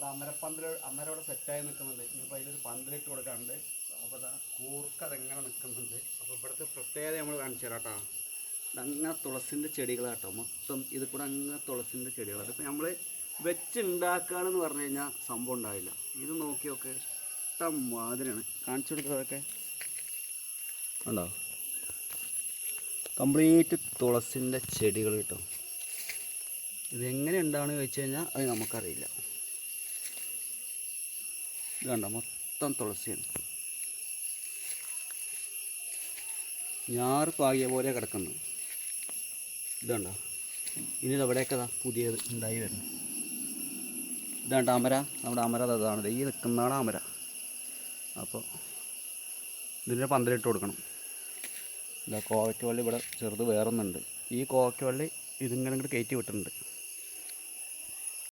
നമ്മുടെ അമരപ്പന്തൽ അവിടെ സെറ്റായി നിൽക്കുന്നുണ്ട് ഇനിയിപ്പോൾ അതിലൊരു പന്തലിട്ട് കൊടുക്കാറുണ്ട് അപ്പോൾ അതാ കൂർക്ക അതെങ്ങനെ നിൽക്കുന്നുണ്ട് അപ്പോൾ ഇവിടുത്തെ പ്രത്യേകത നമ്മൾ കാണിച്ചു തരാം കേട്ടോ. അങ്ങനെ തുളസിന്റെ ചെടികളാട്ടോ മൊത്തം ഇത് കൂടെ അങ്ങനെ തുളസിന്റെ ചെടികൾ അതിപ്പോൾ നമ്മൾ വെച്ചുണ്ടാക്കുകയാണെന്ന് പറഞ്ഞു കഴിഞ്ഞാൽ സംഭവം ഉണ്ടാവില്ല. ഇത് നോക്കിയൊക്കെ ഇഷ്ടം മാതിരിയാണ് കാണിച്ചു കൊടുത്തതൊക്കെ ഉണ്ടോ കംപ്ലീറ്റ് തുളസിന്റെ ചെടികൾ കിട്ടും. ഇതെങ്ങനെ ഉണ്ടാവണമെന്ന് ചോദിച്ചു കഴിഞ്ഞാൽ അത് നമുക്കറിയില്ല. ഇത് കണ്ടോ മൊത്തം തുളസിയാണ്. ഞാറ് പാകിയ പോലെ കിടക്കുന്നു. ഇത് കണ്ടോ ഇനി അവിടെയൊക്കെ പുതിയത് ഉണ്ടായി വരുന്നു ഇതാണ്ട് അമര. നമ്മുടെ അമര അതാണ് ഈ നിൽക്കുന്നതാണ് അമര. അപ്പോൾ ഇതിന്റെ പന്തലിട്ട് കൊടുക്കണം. ഇതാ കോവയ്ക്ക് വള്ളി ഇവിടെ ചെറുത് വേറൊന്നുണ്ട്. ഈ കോവയ്ക്ക് വള്ളി ഇതിങ്ങനെ ഇങ്ങോട്ട് കയറ്റി വിട്ടിട്ടുണ്ട്.